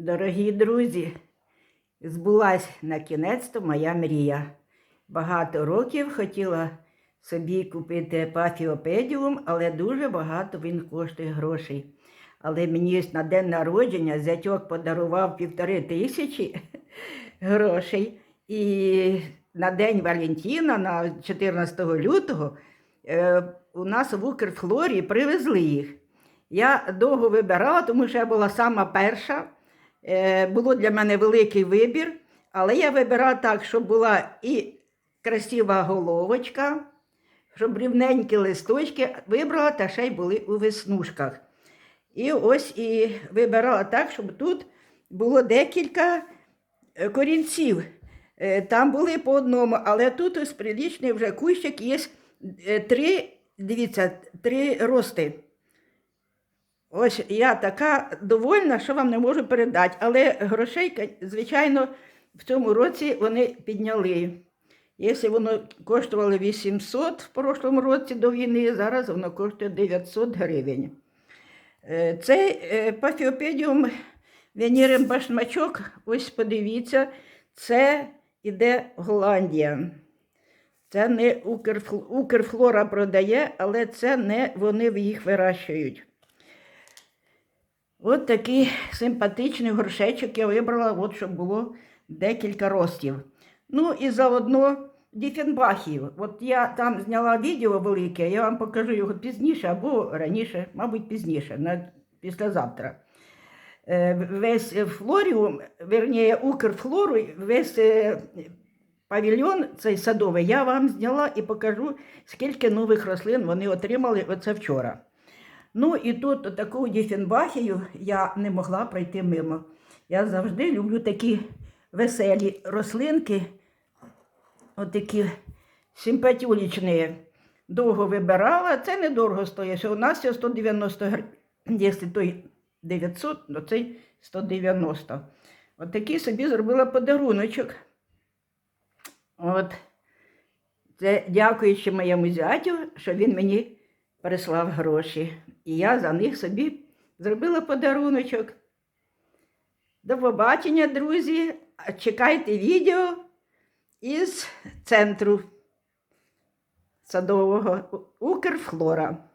Дорогі друзі, збулась на кінець моя мрія. Багато років хотіла собі купити пафіопедіум, але дуже багато він коштує грошей. Але мені на день народження зятьок подарував півтори тисячі грошей. І на день Валентина, на 14 лютого, е, у нас в Укрфлорі привезли їх. Я довго вибирала, тому що я була сама перша. Е, Було для мене великий вибір, але я вибирала так, щоб була і красива головочка, щоб рівненькі листочки вибрала та ще й були у веснушках. І ось і вибирала так, щоб тут було декілька е, корінців. Е, Там були по одному, але тут ось прилічний вже кущик є три, дивіться, три рости. Ось я така довольна, що вам не можу передати. Але грошей, звичайно, в цьому році вони підняли. Якщо воно коштувало 800 в прошлому році до війни, зараз воно коштує 900 гривень. Е, Цей е, пафіопедіум венірем башмачок, ось подивіться, це іде Голландія. Це не Укрфлора продає, але це не вони їх вирощують. От такий симпатичний горшечок я вибрала, от, щоб було декілька ростів. Ну і заодно Діфенбахів. От я там зняла відео велике, я вам покажу його пізніше або раніше, мабуть, пізніше, на післязавтра. Е, Весь флоріум, верніше, Укрфлору, весь е, павільйон цей садовий, я вам зняла і покажу, скільки нових рослин вони отримали оце вчора. Ну і тут таку діфенбахію я не могла пройти мимо. Я завжди люблю такі веселі рослинки, отакі симпатюлічні. Довго вибирала, це недорого стоїть. У нас все 190 гривень. Якщо той 900, то цей 190. От такий собі зробила подаруночок. От. Це дякуючи моєму зятю, що він мені прислав гроші. І я за них собі зробила подаруночок. До побачення, друзі. Чекайте відео із центру садового Укрфлора.